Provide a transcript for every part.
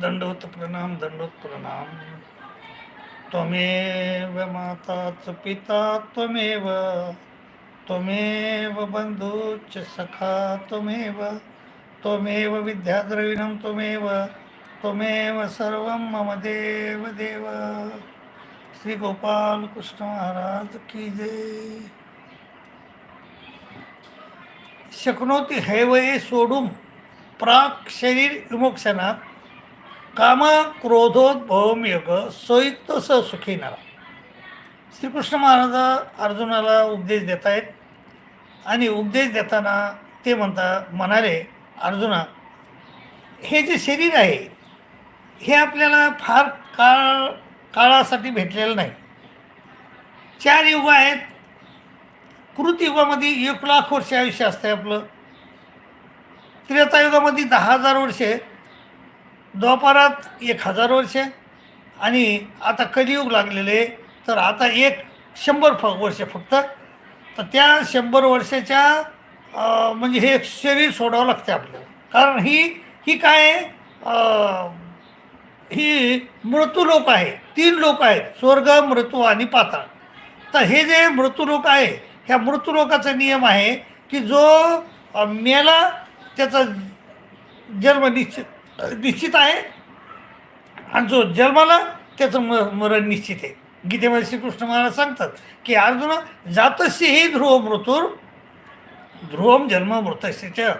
दंडवत प्रणाम दंडवत प्रणाम त्वमेव माता च पिता त्वमेव त्वमेव बंधूच सखा त्वमेव त्वमेव विद्याद्रविणं त्वमेव त्वमेव सर्वं मम देव देव। श्री गोपाल कृष्ण महाराज की जय। शक्नोती हैवये सोडून प्राक शरीर विमोक्षणात काम क्रोधोद्भवम योग सोयुक्त स सुखी नरा. श्रीकृष्ण महाराज अर्जुनाला उपदेश देत आहेत आणि उपदेश देताना ते म्हणता म्हणाले अर्जुना हे जे शरीर आहे हे आपल्याला फार काळ काळासाठी भेटलेलं नाही. चार युग आहेत. कृतयुगामध्ये एक लाख वर्ष आयुष्य असतं आपलं. त्रेतायुगामध्ये दहा हजार वर्षे द्वापारात एक हजार वर्षे. आणि आता कलियुग लागलेले तर आता एक शंभर फ वर्ष फक्त. तर त्या शंभर वर्षाच्या म्हणजे हे शरीर सोडावं लागते आपल्याला. कारण ही ही काय ही मृत्यू लोक आहे. तीन लोक आहेत. स्वर्ग मृत्यू आणि पाताळ. तर हे जे मृत्यू लोक आहे ह्या मृत्यूलोकाचा नियम आहे की जो मेला त्याचा जन्म निश्चित निश्चित आहे. आणि जो जन्माला त्याचं म मरण निश्चित आहे. गीतेमध्ये श्रीकृष्ण महाराज सांगतात की अर्जुन जातस्य हे ध्रुव मृतूर ध्रुवम जन्म मृतस्य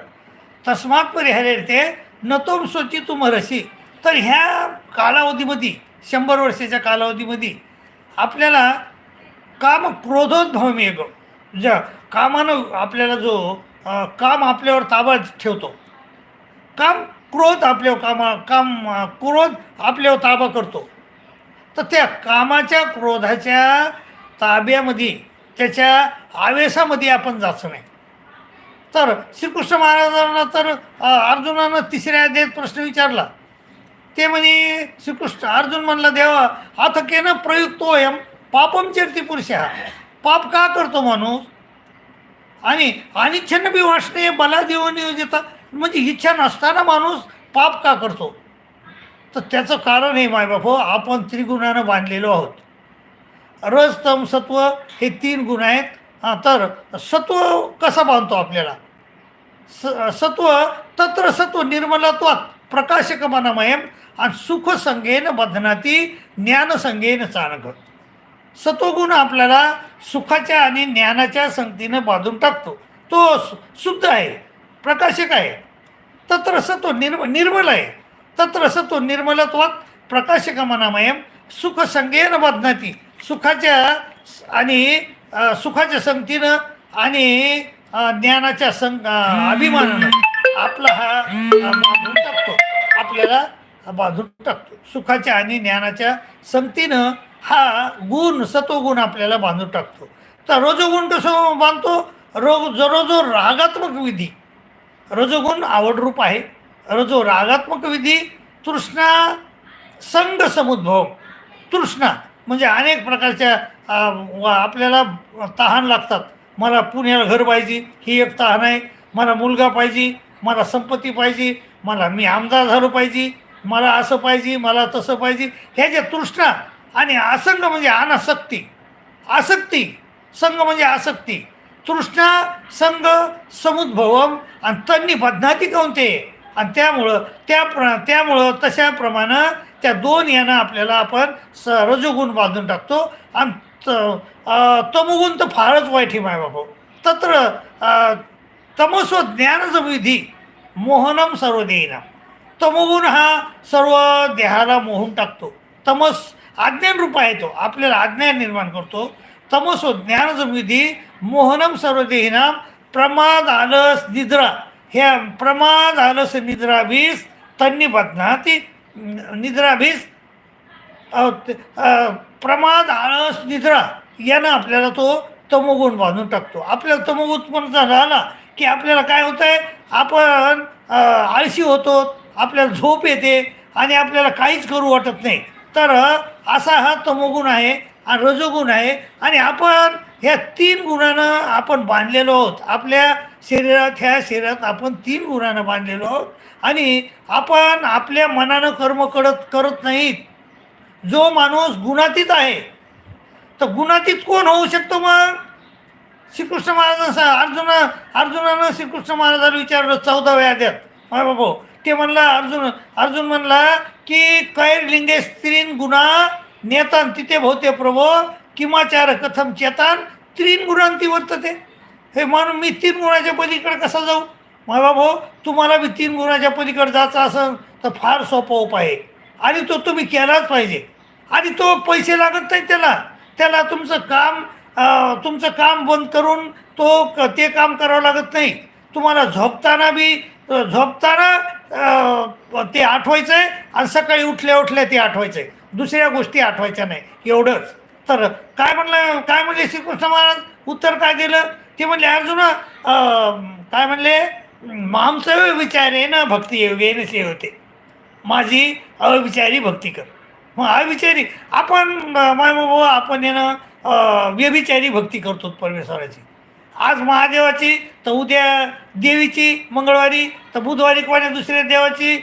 तस्मात परिहार्यते न तोम स्वची तू मरशी तर ह्या कालावधीमध्ये शंभर वर्षाच्या कालावधीमध्ये आपल्याला काम क्रोधोद्भव मेघ ज्या कामानं आपल्याला जो काम आपल्यावर ताबा ठेवतो. काम क्रोध आपल्यावर कामा काम क्रोध आपल्यावर ताबा करतो. तर त्या कामाच्या क्रोधाच्या ताब्यामध्ये त्याच्या आवेशामध्ये आपण जायचं नाही. तर श्रीकृष्ण महाराजांना तर अर्जुनानं तिसऱ्या अध्यायात प्रश्न विचारला. ते म्हणे श्रीकृष्ण अर्जुन म्हणला देवा आता केनं प्रयुक्तोयम पापम चरती पुरुष पाप का करतो माणूस? आणि अनिच्छन्न बी वासने बला देव नियोजिता म्हणजे इच्छा नसताना माणूस पाप का करतो? तर त्याचं कारण हे मायबाप बाप आपण त्रिगुणानं बांधलेलो आहोत. रस तम सत्व हे तीन गुण आहेत. हां तर सत्व कसा बांधतो आपल्याला? स सत्व तत्र सत्व निर्मलत्वात प्रकाशकमनमयम आणि सुखसंगेन बधनाती ज्ञानसंगेन चाणक. सत्वगुण आपल्याला सुखाच्या आणि ज्ञानाच्या संगतीनं बांधून टाकतो. तो शुद्ध आहे. प्रकाशक आहे. तत्र सत्व निर्म निर्मल आहे. तत्र सत्व निर्मलत्वात प्रकाशक मनामयम सुखसंगेन बदनाती सुखाच्या आणि सुखाच्या संगतीनं आणि ज्ञानाच्या संग अभिमानानं आपला हा बांधून टाकतो. आपल्याला हा बांधून टाकतो. सुखाच्या आणि ज्ञानाच्या संगतीनं हा गुण सत्वगुण आपल्याला बांधून टाकतो. तर रजोगुण कसं बांधतो? रोग जो रोजो रागात्मक विधी. रजोगुण आवडरूप आहे. रजो रागात्मक विधी तृष्णा संग समुद्भव. तृष्णा म्हणजे अनेक प्रकारच्या आपल्याला तहान लागतात. मला पुण्याला घर पाहिजे ही एक तहान आहे. मला मुलगा पाहिजे मला संपत्ती पाहिजे मला मी आमदार झालो पाहिजे मला असं पाहिजे मला तसं पाहिजे. ह्या ज्या तृष्णा आणि आसंग म्हणजे अनासक्ती आसक्ती संघ म्हणजे आसक्ती. तृष्णा संघ समुद्भवम आणि त्यांनी बदनाती कोणते आणि त्यामुळं त्या प्र त्यामुळं तशाप्रमाणे त्या दोन यांना आपल्याला आपण स रजोगुण बांधून टाकतो. आणि त तमोगुण तर फारच वाईट आहे माय बाबा. तत्र तमस्व ज्ञानच विधी मोहनम सर्व देईना तमोगुण हा सर्व देहाला मोहून टाकतो. तमस आज्ञानरूप आहे तो. आपल्याला अज्ञान निर्माण करतो. तमसो ज्ञानसमिधी मोहनम सर्वदेहिनाम प्रमाद आलस निद्रा. ह्या प्रमाद आलस निद्राभीस तन्नी बदनाती निद्राभीस प्रमाद आळस निद्रा यानं आपल्याला तो तमोगुण बांधून टाकतो. आपल्याला तमोगुण उत्पन्न झाला की आपल्याला काय होतं आहे आपण आळशी होतो आपल्याला झोप येते आणि आपल्याला काहीच करू वाटत नाही. तर असा हा तमोगुण आहे आणि रजोगुण आहे आणि आपण ह्या तीन गुणानं आपण बांधलेलो आहोत. आपल्या शरीरात ह्या शरीरात आपण तीन गुणानं बांधलेलो आहोत. आणि आपण आपल्या मनानं कर्म करत करत नाहीत. जो माणूस गुणातीत आहे तर गुणातीत कोण होऊ शकतो मग? श्रीकृष्ण महाराजांचा अर्जुना अर्जुनानं श्रीकृष्ण महाराजाला विचारलं चौदाव्या अध्यात माय बाबा ते म्हणला अर्जुन अर्जुन म्हणला की कैर्लिंगे स्त्रीन गुणा नेतान तिथे भोवते प्रभो किमाचार कथम चेतान तीन गुणांती वर्तते हे म्हणून मी तीन गुणाच्या पलीकडे कसा जाऊ? मला भाऊ हो, तुम्हाला मी तीन गुणाच्या पलीकडे जायचं असेल तर फार सोपा उपाय आहे. आणि तो तुम्ही केलाच पाहिजे. आणि तो पैसे लागत नाही त्याला. त्याला तुमचं काम तुमचं काम बंद करून तो क- ते काम करावं लागत नाही. तुम्हाला झोपताना बी झोपताना ते आठवायचं आहे आणि सकाळी उठल्या उठल्या ते आठवायचं आहे दुसऱ्या गोष्टी आठवायच्या नाही. एवढंच. तर काय म्हणलं? काय म्हणले श्रीकृष्ण महाराज? उत्तर काय दिलं? ते म्हणले अर्जुन काय म्हणले? मामचं विचारे आहे ना भक्ती योगेन होते माझी अविचारी भक्ती कर. मग अविचारी आपण माय बाबा आपण येणं व्यभिचारी भक्ती करतो परमेश्वराची. आज महादेवाची तर उद्या देवीची मंगळवारी तर बुधवारी कोण्या दुसऱ्या देवाची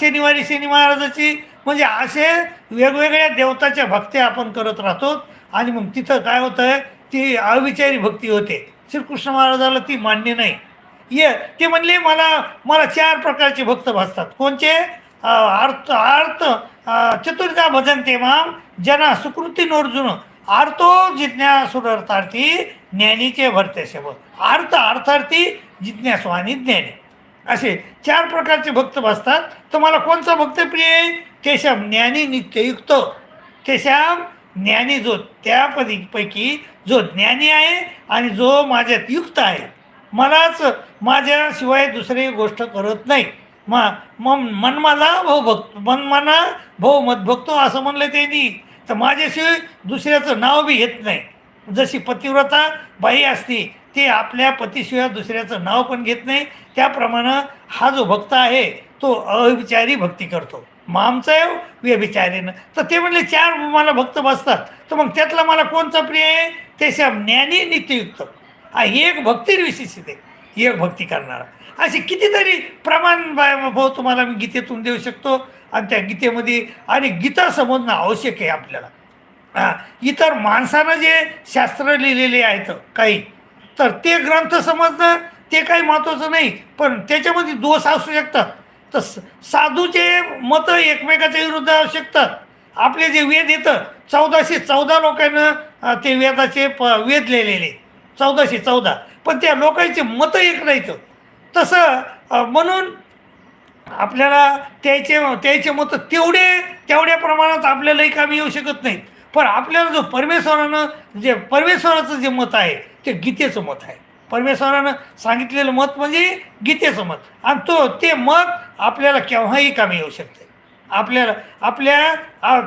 शनिवारी शनी महाराजाची. म्हणजे असे वेगवेगळ्या देवताच्या भक्त्या आपण करत राहतो. आणि मग तिथं काय होतं आहे ती अविचारी भक्ती होते. श्रीकृष्ण महाराजाला ती मान्य नाही. ये ते म्हणले मला मला चार प्रकारचे भक्त भासतात. कोणचे? अर्थ अर्थ चतुर्धा भजन ते माम जना सुकृती नोर्जुन आर्तो जिज्ञासुरर्थार्थी ज्ञानीचे भरते शब. अर्थ अर्थार्थी जिज्ञासू आणि ज्ञानी. असे चार प्रकारचे भक्त भासतात. तर मला कोणचा भक्त प्रिय तेषां ज्ञानी नित्ययुक्त तेषां ज्ञानी जो त्यापदीपैकी जो ज्ञानी आहे आणि जो माझ्यात युक्त आहे. मलाच माझ्याशिवाय दुसरी गोष्ट करत नाही. म मग मनमाला भाऊ भक्त मनमाना भाऊ मत भक्तो असं म्हणलं त्यांनी. तर माझ्याशिवाय दुसऱ्याचं नाव बी घेत नाही. जशी पतिव्रता बाई असती ते आपल्या पतीशिवाय दुसऱ्याचं नाव पण घेत नाही. त्याप्रमाणे हा जो भक्त आहे तो अविचारी भक्ती करतो. मामचं हो, व्यभिचारीनं तर ते म्हणले चार मला भक्त बसतात. तर मग त्यातला मला कोणचा प्रिय आहे? त्याच्या ज्ञानी नित्ययुक्त. हा एक भक्ती विशेषित आहे. एक भक्ती करणारा. असे कितीतरी प्रमाण भाऊ तुम्हाला मी गीतेतून देऊ शकतो. आणि त्या गीतेमध्ये आणि गीता समजणं आवश्यक आहे आपल्याला. हा, इतर माणसानं जे शास्त्र लिहिलेले आहेत काही तर ते ग्रंथ समजणं ते काही महत्त्वाचं नाही. पण त्याच्यामध्ये दोष असू शकतात. तर स- साधूचे मतं एकमेकाच्या विरुद्ध असू शकतात. आपले जे वेद येतं चौदाशे चौदा लोकांना ते वेदाचे प वेद लिहिलेले. चौदाशे चौदा. पण त्या लोकांचे मतं एक नाहीत. तसं म्हणून आपल्याला त्याचे त्याचे मतं तेवढे तेवढ्या प्रमाणात आपल्यालाही कामी येऊ शकत नाहीत. पण आपल्याला जो परमेश्वरानं जे परमेश्वराचं जे मत आहे ते गीतेचं मत आहे. परमेश्वरानं सांगितलेलं मत म्हणजे गीतेचं मत. आणि तो ते मत आपल्याला केव्हाही कामी येऊ शकते. आपल्याला आपल्या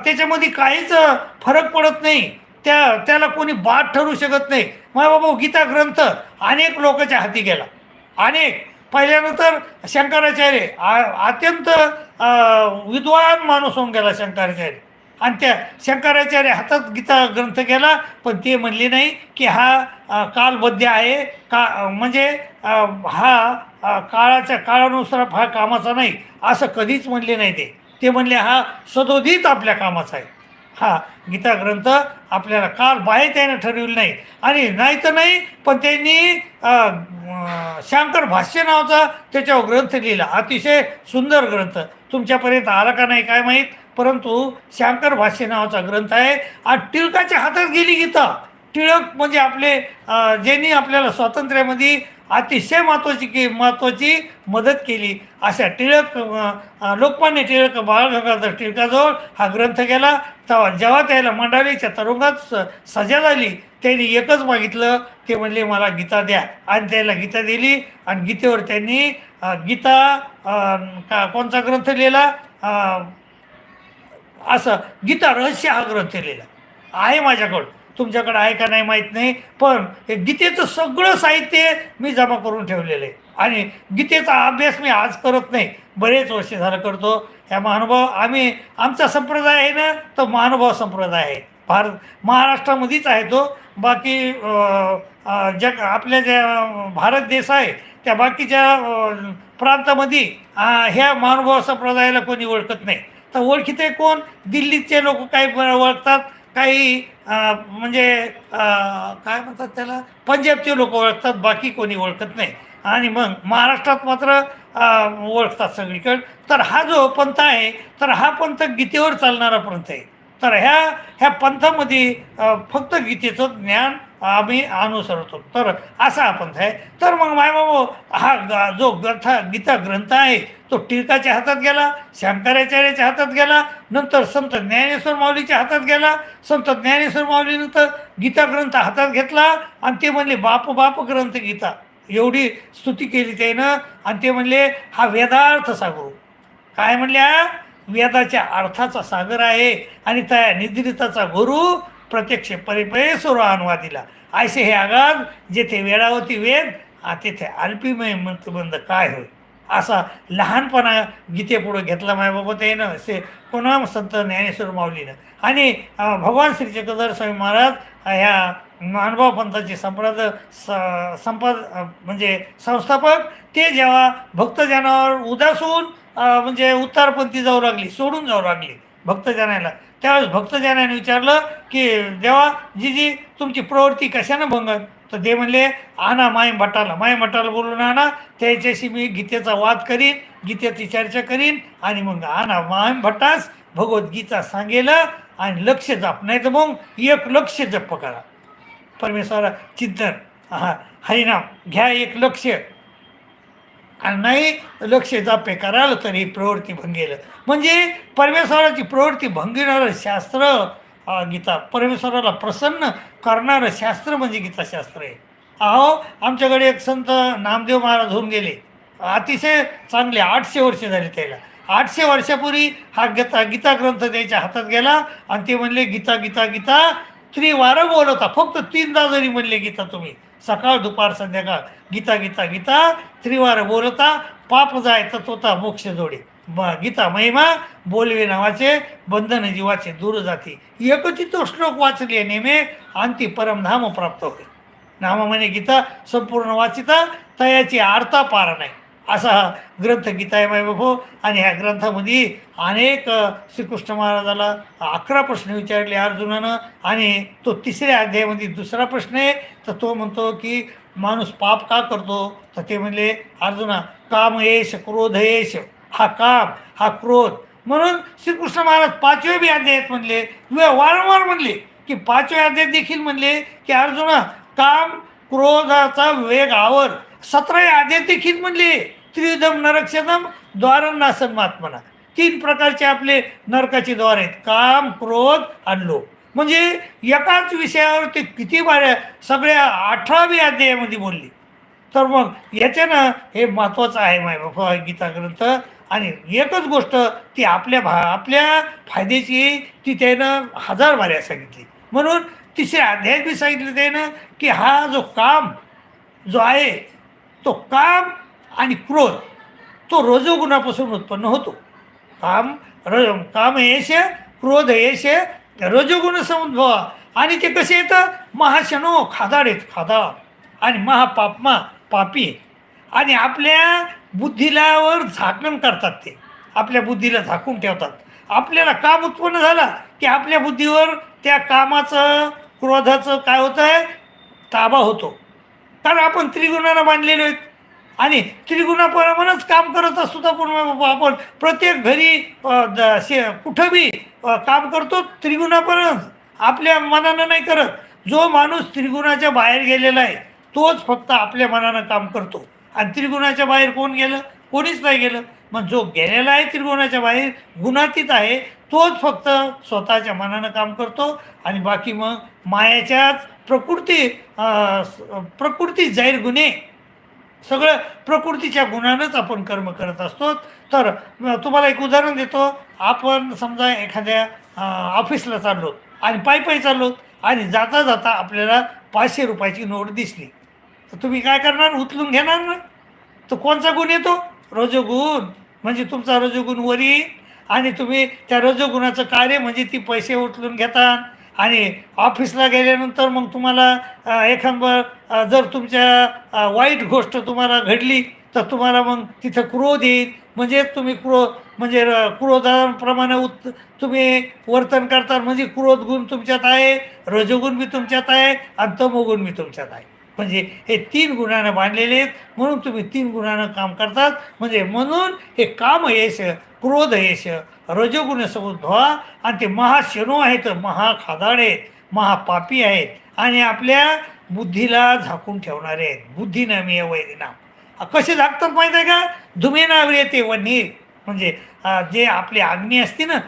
त्याच्यामध्ये काहीच फरक पडत नाही. त्या त्याला कोणी बाद ठरू शकत नाही. मग बाबा गीता ग्रंथ अनेक लोकांच्या हाती गेला. अनेक. पहिल्यानंतर शंकराचार्य आ- अत्यंत विद्वान माणूस होऊन गेला शंकराचार्य. आणि त्या शंकराचार्य हातात गीता ग्रंथ केला पण ते म्हणले नाही की हा कालबद्ध आहे. का म्हणजे हा काळाच्या काळानुसार हा कामाचा नाही. असं कधीच म्हणले नाही ते. ते म्हणले हा सदोदित आपल्या कामाचा आहे. हा गीता ग्रंथ आपल्याला काल बाहेर त्यानं ठरविलं नाही. आणि नाही तर नाही पण त्यांनी शंकर भाष्य नावाचा त्याच्यावर ग्रंथ लिहिला. अतिशय सुंदर ग्रंथ. तुमच्यापर्यंत आला का नाही काय माहीत? परंतु शंकर भाष्य नावाचा ग्रंथ आहे. आणि टिळकाच्या हातात गेली गीता. टिळक म्हणजे आपले ज्यांनी आपल्याला स्वातंत्र्यामध्ये अतिशय महत्त्वाची की महत्त्वाची मदत केली. अशा टिळक लोकमान्य टिळक बाळगंगाधर टिळकाजवळ हा ग्रंथ गेला. तेव्हा जेव्हा त्याला मंडाळीच्या तरुंगात स सजा झाली त्यांनी एकच मागितलं ते म्हणले मला गीता द्या. आणि त्याला गीता दिली आणि गीतेवर त्यांनी गीता का कोणचा ग्रंथ लिहिला? असं गीता रहस्य हा ग्रंथ लिहिला आहे माझ्याकडं. तुमच्याकडं आहे का नाही माहीत नाही पण हे गीतेचं सगळं साहित्य मी जमा करून ठेवलेलं आहे. आणि गीतेचा अभ्यास मी आज करत नाही. बरेच वर्ष झालं करतो. ह्या महानुभाव आम्ही आमचा संप्रदाय आहे ना तो महानुभाव संप्रदाय आहे. भारत महाराष्ट्रामध्येच आहे तो. बाकी जग आपल्या ज्या भारत देश आहे त्या बाकीच्या प्रांतामध्ये ह्या महानुभाव संप्रदायाला कोणी ओळखत नाही. तर ओळखीते कोण? दिल्लीचे लोक काही ओळखतात काही म्हणजे काय म्हणतात त्याला? पंजाबचे लोक ओळखतात बाकी कोणी ओळखत नाही. आणि मग महाराष्ट्रात मात्र ओळखतात सगळीकडे. तर हा जो पंथ आहे तर हा पंथ गीतेवर चालणारा पंथ आहे. तर ह्या ह्या पंथामध्ये फक्त गीतेचं ज्ञान आम्ही अनुसरतो. तर असा हा पंथ आहे. तर मग मायबाबू हा ग- जो ग्रंथ गीता ग्रंथ आहे तो टिळकाच्या हातात गेला शंकराचार्याच्या हातात गेला नंतर संत ज्ञानेश्वर माऊलीच्या हातात गेला संत ज्ञानेश्वर माऊलीनंतर गीता ग्रंथ हातात घेतला आणि ते म्हणले बाप बाप ग्रंथ गीता. एवढी स्तुती केली त्यानं आणि ते म्हणले हा वेदार्थ सागरू. काय म्हणल्या? वेदाच्या अर्थाचा सागर आहे आणि त्या निद्रिताचा गुरु प्रत्यक्ष परिपये अनुवादीला दिला असे हे आगाम जेथे वेळावती वेद तेथे अल्पिमय मंत्रबंध काय होय? असा लहानपणा गीतेपुढं घेतला मायबाबा त्यानं. असे पुन्हा संत ज्ञानेश्वर माऊलीनं. आणि भगवान श्री चक्रधर स्वामी महाराज ह्या मानभाव पंथाचे संप्रद स संपद म्हणजे संस्थापक ते जेव्हा भक्तजनावर उदास होऊन म्हणजे उत्तारपंथी जाऊ लागली सोडून जाऊ लागली भक्तजनाला. त्यावेळेस भक्तजनाने विचारलं की देवा जी जी तुमची प्रवृत्ती कशानं भंगत तर ते म्हणले आणा माय भटाला माय भटाला बोलून आणा त्याच्याशी मी गीतेचा वाद करीन गीतेची चर्चा करीन आणि मग आणा माय भटास भगवद्गीता सांगेल आणि लक्ष जप. नाही तर मग एक लक्ष जप करा. परमेश्वरा चिंतन. हा हरिनाम. घ्या एक लक्ष. नाही लक्ष जापे कराल तर ही प्रवृत्ती भंगेल. म्हणजे परमेश्वराची प्रवृत्ती भंगिणारं शास्त्र गीता परमेश्वराला प्रसन्न करणारं शास्त्र म्हणजे गीताशास्त्र आहे. अहो आमच्याकडे एक संत नामदेव महाराज होऊन गेले. अतिशय चांगले आठशे वर्ष झाले त्याला. आठशे वर्षापूर्वी हा गीता गीता ग्रंथ त्याच्या हातात गेला आणि ते म्हणले गीता गीता गीता त्रिवारं बोलवता फक्त तीनदा जरी म्हणले गीता तुम्ही. सकाळ दुपार संध्याकाळ. गीता गीता गीता. त्रिवार बोलता पाप जाय तत्वता मोक्ष जोडे. ब गीता महिमा बोलवे नावाचे बंधन जीवाचे दूर जाते. एकची तो श्लोक वाचले नेमे आणि ती परमधाम प्राप्त होते. नाम म्हणे गीता संपूर्ण वाचिता तयाची आरता पार नाही. असा हा ग्रंथ गीता आहे मायबाबो आणि ह्या ग्रंथामध्ये अनेक श्रीकृष्ण महाराजाला अकरा प्रश्न विचारले अर्जुनानं. आणि तो तिसऱ्या अध्यायामध्ये दुसरा प्रश्न आहे. तर तो म्हणतो की माणूस पाप का करतो? तर ते म्हणले अर्जुना काम येश क्रोध येश. हा काम हा क्रोध. म्हणून श्रीकृष्ण महाराज पाचवे बी अध्यायात म्हणले वे- वारंवार म्हणले की पाचव्या अध्यायात देखील म्हणले की अर्जुना काम क्रोधाचा वेग आवर. सतराव्या अध्यायात देखील म्हणले. त्रिविधम नरक्षतम द्वार नासन महात्मना तीन प्रकारचे आपले नरकाचे द्वार आहेत. काम क्रोध आणि लोभ. म्हणजे एकाच विषयावर ते किती बाऱ्या सगळ्या अठरावी अध्यायामध्ये बोलली. तर मग याच्यानं हे महत्त्वाचं आहे माय बाबा गीता ग्रंथ. आणि एकच गोष्ट ती आपल्या भा आपल्या फायद्याची ती त्यानं हजार बाऱ्या सांगितली. म्हणून तिसऱ्या अध्यायात बी सांगितलं त्यानं की हा जो काम जो आहे तो काम आणि क्रोध तो रजोगुणापासून उत्पन्न होतो. काम र काम येश क्रोध येश रजोगुण समुद्भवा. आणि ते कसे येतं? महाशनो खादाड येत खादाड आणि महापापमा पापी. आणि आपल्या बुद्धीलावर झाकण करतात ते. आपल्या बुद्धीला झाकून ठेवतात. आपल्याला काम उत्पन्न झाला की आपल्या बुद्धीवर त्या कामाचं क्रोधाचं काय होतं आहे ताबा होतो. कारण आपण त्रिगुणानं बांधलेलो आहेत. आणि त्रिगुणाप्रमाणेच काम करत असतो तर पण आपण प्रत्येक घरी द- शे कुठं बी काम करतो त्रिगुणापर्यंत आपल्या मनानं नाही करत. जो माणूस त्रिगुणाच्या बाहेर गेलेला आहे तोच फक्त आपल्या मनानं काम करतो. आणि त्रिगुणाच्या बाहेर कोण गेलं? कोणीच नाही गेलं. मग जो गेलेला आहे त्रिगुणाच्या बाहेर गुणातीत आहे तोच फक्त स्वतःच्या मनानं काम करतो. आणि बाकी मग मायाच्याच प्रकृती प्रकृती जाहीर गुन्हे सगळं प्रकृतीच्या गुणानंच आपण कर्म करत असतो. तर तुम्हाला एक उदाहरण देतो. आपण समजा एखाद्या ऑफिसला चाललो आणि पायी पायी चाललो आणि जाता जाता आपल्याला पाचशे रुपयाची नोट दिसली. तर तुम्ही काय करणार? उचलून घेणार ना? तर कोणचा गुण येतो? रजोगुण. म्हणजे तुमचा रजोगुण वरी आणि तुम्ही त्या रजोगुणाचं कार्य म्हणजे ती पैसे उचलून घेतात आणि ऑफिसला गेल्यानंतर मग तुम्हाला एखादं जर तुमच्या वाईट गोष्ट तुम्हाला घडली तर तुम्हाला मग तिथं क्रोध येईल. म्हणजे तुम्ही क्रो म्हणजे र- क्रोधाप्रमाणे उत् तुम्ही वर्तन करता. म्हणजे क्रोध गुण तुमच्यात आहे रजोगुण बी तुमच्यात आहे आणि तमोगुण बी तुमच्यात आहे. म्हणजे हे तीन गुणानं बांधलेले आहेत. म्हणून तुम्ही तीन गुणानं काम करतात. म्हणजे म्हणून हे काम यश क्रोध यश रजोगुण धुवा आणि ते महाशनो आहेत महाखादाड आहेत महापापी आहेत आणि आपल्या बुद्धीला झाकून ठेवणारे आहेत. बुद्धीनं मी वैरिनाम कसे झाकतात माहीत आहे का? धुमेनावर येते व नीर म्हणजे जे आपली अग्नी असते ना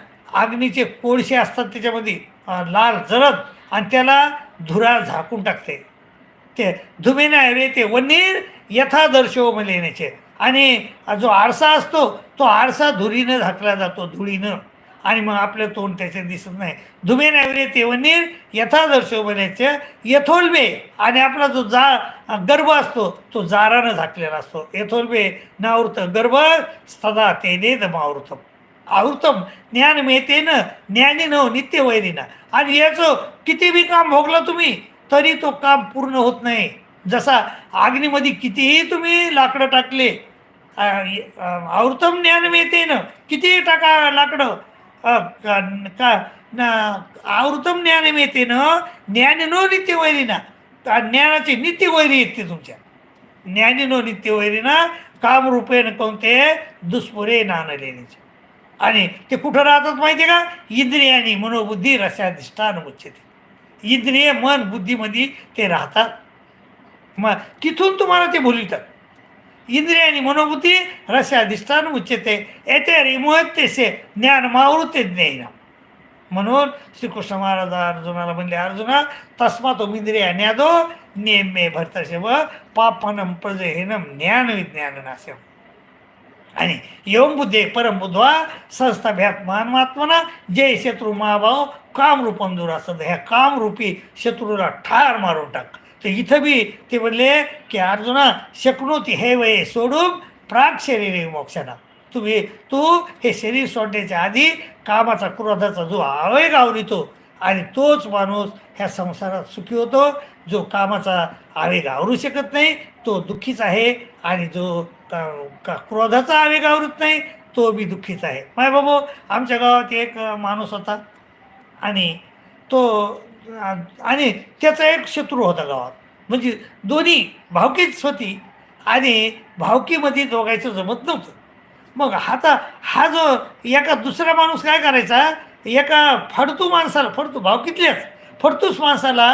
अग्नीचे कोळसे असतात त्याच्यामध्ये लाल जळत आणि त्याला धुरा झाकून टाकते. ते धुमेने हवे ते वनीर यथादर्शो मलेण्याचे आणि जो आरसा असतो तो आरसा धुरीनं झाकला जातो धुळीनं. आणि मग आपलं तोंड त्याच्यात दिसत नाही. धुमेने हवे तेवनीर वनीर यथादर्शो मलेचे यथोल्बे आणि आपला जो जा गर्भ असतो तो जारानं झाकलेला असतो. यथोल्बे नावृत गर्भ सदा तेने दमावृतम आवृतम. ज्ञान मिळतेन ज्ञानीनं नित्य वैरीनं आणि याचं किती बी काम भोगलं तुम्ही? तरी तो काम पूर्ण होत नाही. जसा अग्नीमध्ये कितीही तुम्ही लाकडं टाकले आवृतम ज्ञान मिळते ना कितीही टाका लाकडं का- का आवृतम ज्ञान मिळते ना ज्ञान नो नित्य वैरीना त्या ज्ञानाची नित्य वैरी येते तुमच्या. ज्ञानीनो नित्य वैरीना कामरूपेण कोणते दुष्पुरे नानलेण्याचे आणि ते कुठं राहतात माहिती आहे का? इंद्रियानी मनोबुद्धी रसाधिष्ठान उच्चते इंद्रिय मन बुद्धीमध्ये ते राहतात. मग तिथून तुम्हाला ते बोलितात. इंद्रियानी मनोबुद्धी रसाधिष्ठान उच्चते येते रिमोहतेसे ज्ञान मावृते ज्ञान म्हणून श्रीकृष्ण महाराज अर्जुनाला म्हणले अर्जुना तस्मा तो इंद्रिया न्यादो नेमे भरतशेव पापनम प्रजहेनम ज्ञान विज्ञान नाशम आणि येऊन बुद्धे परमबुद्ध्वा संस्थाभ्यात मानवात्मना जय शत्रू महाभाव कामरूपम दुरासद ह्या कामरूपी शत्रूला ठार मारून टाक. तर इथं बी ते म्हणले की अर्जुना शकणोती हे वये सोडून प्राग शरीर मोक्षणा तुम्ही तू हे शरीर सोडण्याच्या आधी कामाचा क्रोधाचा जो आवेग आवरितो आणि तोच माणूस ह्या संसारात सुखी होतो. जो कामाचा आवेग आवरू शकत नाही तो दुःखीच आहे आणि जो का का क्रोधाचा आवेग आवृत नाही तो बी दुःखीच आहे. माय बाबू आमच्या गावात एक माणूस होता आणि तो आणि त्याचा एक शत्रू होता गावात. म्हणजे दोन्ही भावकीच होती आणि भावकीमध्ये दोघायचं जमत नव्हतं. मग आता हा जो एका दुसरा माणूस काय करायचा एका फडतू माणसाला फडतू भावकीतल्याच फडतूस माणसाला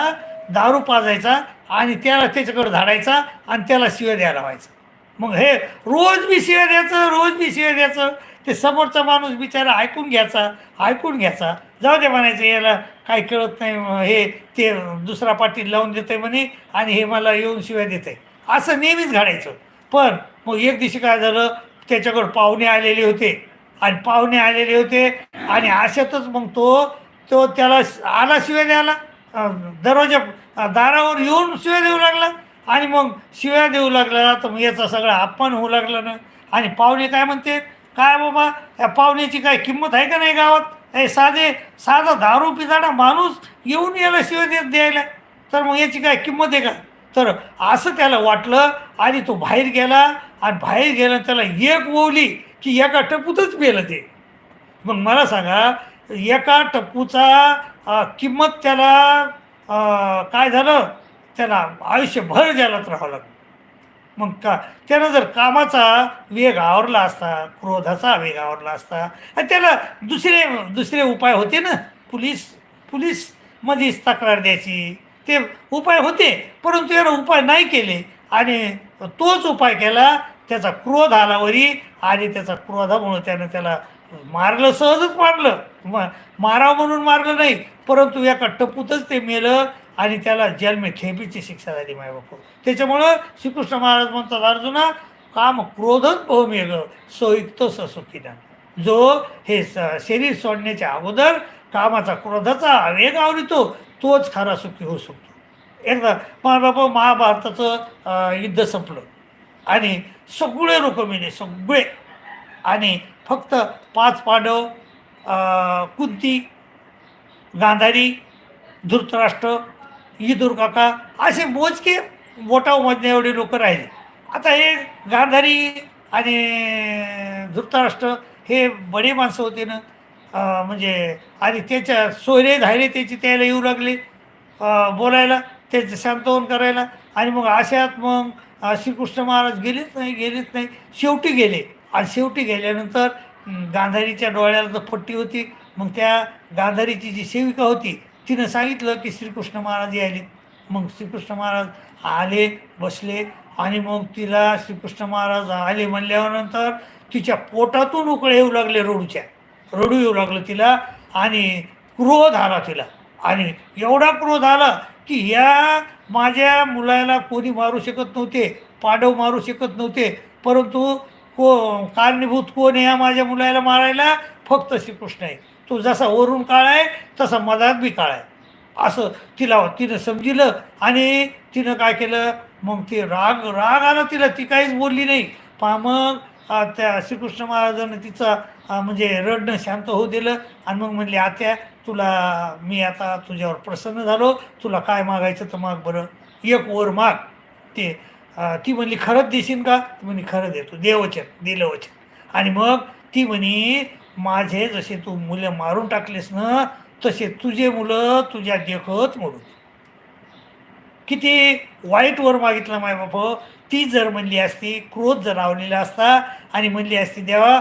दारू पाजायचा आणि त्याला त्याच्याकडे धाडायचा आणि त्याला शिव्या द्यायला लावायचा. मग हे रोज मी शिव्या द्यायचं रोज मी शिव्या द्यायचं. ते समोरचा माणूस बिचारा ऐकून घ्यायचा ऐकून घ्यायचा. जाऊ दे म्हणायचं याला काय कळत नाही हे ते दुसरा पाटील लावून देते म्हणे आणि हे मला येऊन शिव्या देते असं नेहमीच घडायचं. पण मग एक दिवशी काय झालं त्याच्याकडं पाहुणे आलेले होते. आणि पाहुणे आलेले होते आणि अशातच मग तो तो त्याला आला शिव्या द्यायला. दरवाजा दारावर येऊन शिव्या देऊ लागला. आणि मग शिव्या देऊ लागला तर मग याचा सगळा अपमान होऊ लागला ना. आणि पाहुणे काय म्हणते? काय बाबा या पाहुण्याची काय किंमत आहे का नाही गावात? हे साधे साधा दारू पिताना माणूस येऊन याला शिव्या देत द्यायला. तर मग याची काय किंमत आहे का? तर असं त्याला वाटलं आणि तो बाहेर गेला. आणि बाहेर गेला त्याला एक ओवली की एका टपूतच पेलं ते. मग मला सांगा एका टप्पूचा किंमत त्याला काय झालं? त्याला आयुष्यभर जेलात राहावं लागलं. मग का त्यानं जर कामाचा वेग आवरला असता क्रोधाचा वेग आवरला असता आणि त्याला दुसरे दुसरे उपाय होते ना पोलीस पोलीसमध्येच तक्रार द्यायची. ते उपाय होते परंतु यानं उपाय नाही केले. आणि तोच उपाय केला त्याचा क्रोध आला वरी आणि त्याचा क्रोधामुळं त्यानं त्याला मारलं सहजच मारलं. म मारावं म्हणून मारलं नाही परंतु एका टपूतच ते मेलं आणि त्याला जन्मे ठेपीची शिक्षा झाली मायबाप त्याच्यामुळं श्रीकृष्ण महाराज म्हणतात अर्जुना काम क्रोधच बहुमेग सोयुक्त ससुखीना जो हे स शरीर सोडण्याच्या अगोदर कामाचा क्रोधाचा आवेग आवडतो तोच खरा सुखी होऊ शकतो. एकदा बाबा महाभारताचं युद्ध संपलं. आणि सगळे लोक मेले सगळे आणि फक्त पाच पांडव कुंती गांधारी धृतराष्ट्र इदूर काका असे मोजके बोटावमधले एवढे लोक राहिले. आता हे गांधारी आणि धृतराष्ट्र हे बडे माणसं होते ना. म्हणजे आणि त्याच्या सोयरे धायरे त्याची त्याला येऊ लागले. बोलायला त्याचं शांतवन करायला. आणि मग अशात मग श्रीकृष्ण महाराज गेलेच नाही गेलेच नाही. शेवटी गेले. आणि शेवटी गेल्यानंतर गांधारीच्या डोळ्याला तर पट्टी होती. मग त्या गांधारीची जी सेविका होती तिनं सांगितलं की श्रीकृष्ण महाराज यायले मग श्रीकृष्ण महाराज आले बसले आणि मग तिला श्रीकृष्ण महाराज आले म्हणल्यानंतर तिच्या पोटातून उकळे येऊ लागले रडूच्या. रडू येऊ लागलं तिला आणि क्रोध आला तिला. आणि एवढा क्रोध आला की या माझ्या मुलाला कोणी मारू शकत नव्हते पाडव मारू शकत नव्हते परंतु को कारणीभूत कोण या माझ्या मुलाला मारायला? फक्त श्रीकृष्ण आहे. तो जसा वरून काळ आहे तसा मधात बी काळ आहे असं तिला तिनं समजिलं आणि तिनं काय केलं? मग ते राग राग आला तिला ती काहीच बोलली नाही. पा मग त्या श्रीकृष्ण महाराजांनी तिचा म्हणजे रडणं शांत होऊ दिलं आणि मग म्हणले आत्या तुला मी आता तुझ्यावर प्रसन्न झालो. तुला काय मागायचं तर माग बरं. एक वर माग. ते ती म्हणली खरंच देशील का? ती म्हणे खरं देतो. देवचन दिलं वचन. आणि मग ती म्हणे माझे जसे तू मुलं मारून टाकलेस ना तसे तुझे मुलं तुझ्या देखत मरू किती वाईट वर मागितला माय बाप. ती जर म्हणली असती क्रोध जर लावलेला असता आणि म्हणली असती देवा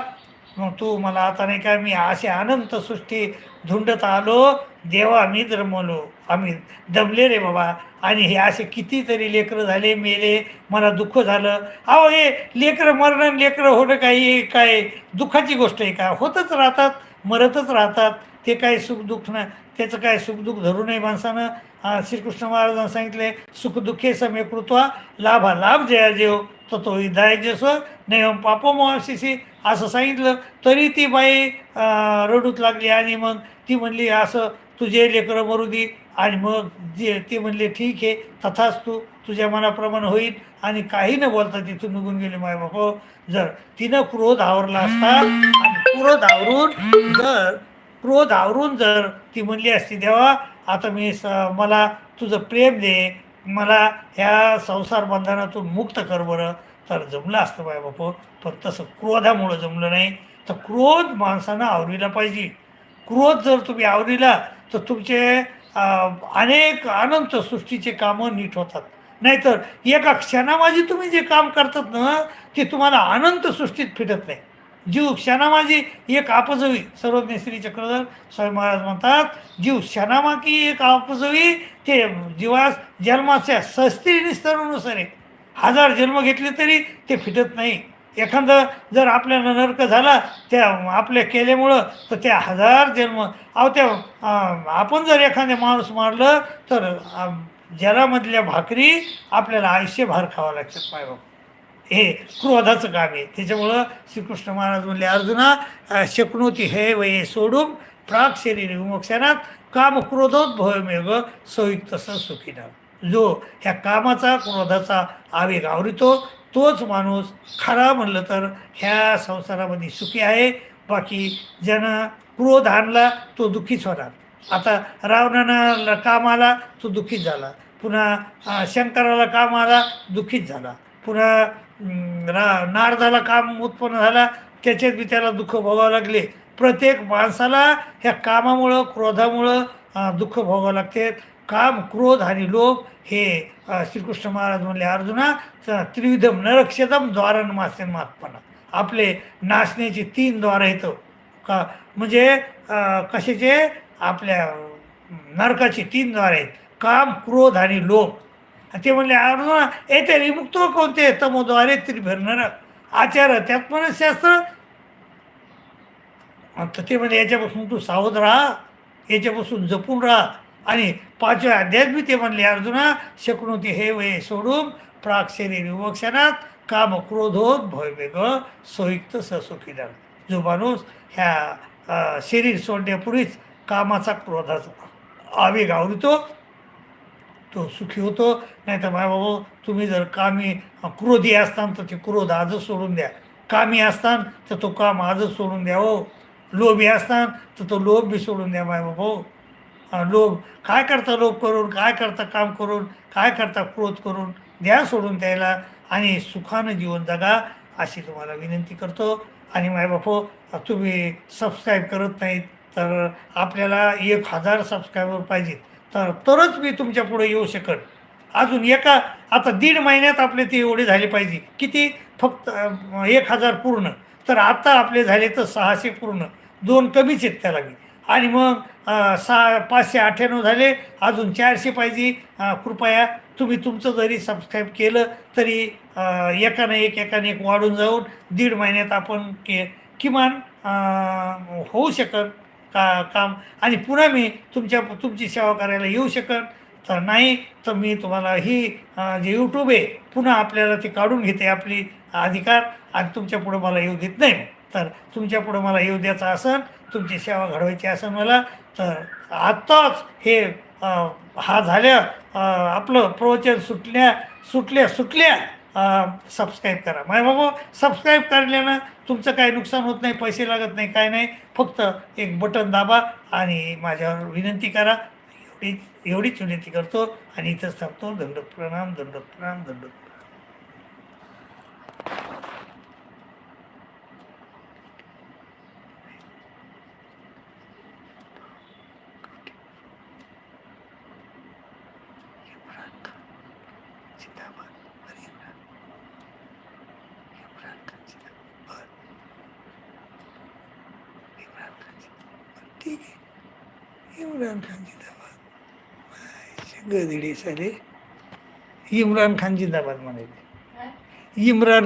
मग तू मला आता नाही का मी असे अनंत सृष्टी धुंडत आलो देवा मी द्रमलो आम्ही दमले रे बाबा. आणि हे असे कितीतरी लेकरं झाले मेले मला दुःख झालं. अहो हे लेकरं मरणं लेकरं होणं काही काय दुःखाची गोष्ट आहे का? होतच राहतात मरतच राहतात. ते काय सुखदुःख ना त्याचं काय सुखदुःख धरू नये माणसानं? श्रीकृष्ण महाराजांनी सांगितले सुखदुःखे समे कृत्वा लाभा लाभ जया जेव तो तो हिदाय जसं नयम पापो असं सांगितलं. तरी ती बाई रडूत लागली आणि मग ती म्हणली असं तुझे लेकरं मरू दे. आणि मग जे ती म्हणले ठीक आहे तथाच तू तुझ्या मनाप्रमाणे होईल. आणि काही न बोलता तिथून निघून गेले माय बाप हो. जर तिनं क्रोध आवरला असता आणि क्रोध आवरून जर क्रोध आवरून जर ती म्हणली असती देवा आता मी स मला तुझं प्रेम दे मला ह्या संसार बंधनातून मुक्त कर बरं. तर जमलं असतं बाय बापू. पण तसं क्रोधामुळं जमलं नाही. तर क्रोध माणसानं आवरीला पाहिजे. क्रोध जर तुम्ही आवरीला तर तुमचे अनेक अनंत सृष्टीचे कामं नीट होतात. नाहीतर एका क्षणामाजी तुम्ही जे काम करतात ना ते तुम्हाला अनंत सृष्टीत फिटत नाही. जीव क्षणामाजी एक आपजवी. सर्वज्ञ श्री चक्रधर स्वामी महाराज म्हणतात जीव क्षणामागी एक आपजवी ते जीवास जन्माच्या सस्त्री निस्तरानुसार आहे हजार जन्म घेतले तरी ते फिटत नाही. एखादं जर आपल्याला नरक झाला त्या आपल्या केल्यामुळं तर त्या हजार जन्म. अहो त्या आपण जर एखाद्या माणूस मारलं तर अं, जलामधल्या भाकरी आपल्याला आयुष्यभर खावं लागतात पाय हे क्रोधाचं काम आहे. त्याच्यामुळं श्रीकृष्ण महाराज म्हणले अर्जुना शक्नोती हे वये सोडून प्राग शरीर विमोक्षणात काम क्रोधोद्भवमेव संयुक्त सुखीनं जो ह्या कामाचा क्रोधाचा आवेग आवरितो तोच माणूस खरा म्हणलं तर ह्या संसारामध्ये सुखी आहे. बाकी ज्यानं क्रोध आणला तो दुःखीच होणार. आता रावणानं काम आला तो दुःखीत झाला. पुन्हा शंकराला काम आला दुःखीत झाला. पुन्हा ना रा नारदाला काम उत्पन्न झाला त्याच्यात बी त्याला दुःख भोगावं लागले. प्रत्येक माणसाला ह्या कामामुळं क्रोधामुळं दुःख भोगावं लागते. काम क्रोध आणि लोभ हे श्रीकृष्ण महाराज म्हणले अर्जुना त्रिविधम नरक्षतम द्वारण मासेन मात्पणा. आपले नाचण्याचे तीन द्वार आहेत. का म्हणजे कशाचे? आपल्या नरकाचे तीन द्वार आहेत. काम क्रोध आणि लोभ. ते म्हणले अर्जुना येते विमुक्त कोणते तमोद्वारे त्रिभिर्नर आचार त्यात मनशास्त्र तर ते म्हणजे याच्यापासून तू सावध राहा याच्यापासून जपून राहा. आणि पाचव्या अध्यात्मी ते म्हणले अर्जुना शकणोती हे वय सोडून प्राक्षरी शरीर विवक्षणात काम क्रोधोत भयवेग सोयुक्त ससुखीदार जो माणूस ह्या शरीर सोडण्यापूर्वीच कामाचा क्रोधाचा आवेग आवडतो तो सुखी होतो नाही तर माय बाबा तुम्ही जर कामी क्रोधी असतान तर ते क्रोध आजच सोडून द्या. कामी असतान तर तो काम आजच सोडून द्या हो. लोभी असतान तर तो लोभ बी सोडून द्या माय बाबा हो. लोभ. काय करता लोभ करून काय करता काम करून काय करता क्रोध करून द्या सोडून द्यायला आणि सुखानं जीवन जगा अशी तुम्हाला विनंती करतो. आणि मायबापो तुम्ही सबस्क्राईब करत नाहीत तर आपल्याला एक हजार सबस्क्रायबर पाहिजेत. तर तरच मी तुमच्यापुढे येऊ शकन अजून एका आता दीड महिन्यात आपले ते एवढे झाले पाहिजे. किती? फक्त एक हजार पूर्ण. तर आता आपले झाले तर सहाशे पूर्ण. दोन कमीच आहेत त्याला मी आणि मग सहा पाचशे अठ्ठ्याण्णव झाले. अजून चारशे पाहिजे. कृपया तुम्ही तुमचं जरी सबस्क्राईब केलं तरी एकानं एक एकाने एक वाढून जाऊन दीड महिन्यात आपण के किमान होऊ शकत. का काम? आणि पुन्हा मी तुमच्या तुमची सेवा करायला येऊ शकन? तर नाही तर मी तुम्हाला ही जे यूट्यूब आहे पुन्हा आपल्याला ते काढून घेते आपली अधिकार आणि तुमच्या पुढं मला येऊ देत नाही. तर तुमच्या पुढं मला येऊ द्यायचं असन तुमची सेवा घडवायची असेल मला तर आत्ताच हे हा झाल्या आपलं प्रवचन सुटल्या सुटल्या सुटल्या. सबस्क्राईब करा. माय बाबा सबस्क्राईब करल्यानं तुमचं काही नुकसान होत नाही पैसे लागत नाही काय नाही. फक्त एक बटन दाबा आणि माझ्यावर विनंती करा. एवढीच एवढीच विनंती करतो आणि इथंच थांबतो. दंड प्रणाम दंड प्रणाम दंड प्रणाम. ತೆಗ್ದಿಡಿ ಸರಿ. ಇಮ್ರಾನ್ ಖಾನ್ ಜಿಂದಾಬಾದ್ ಮಾಡಿದೆ ಇಮ್ರಾನ್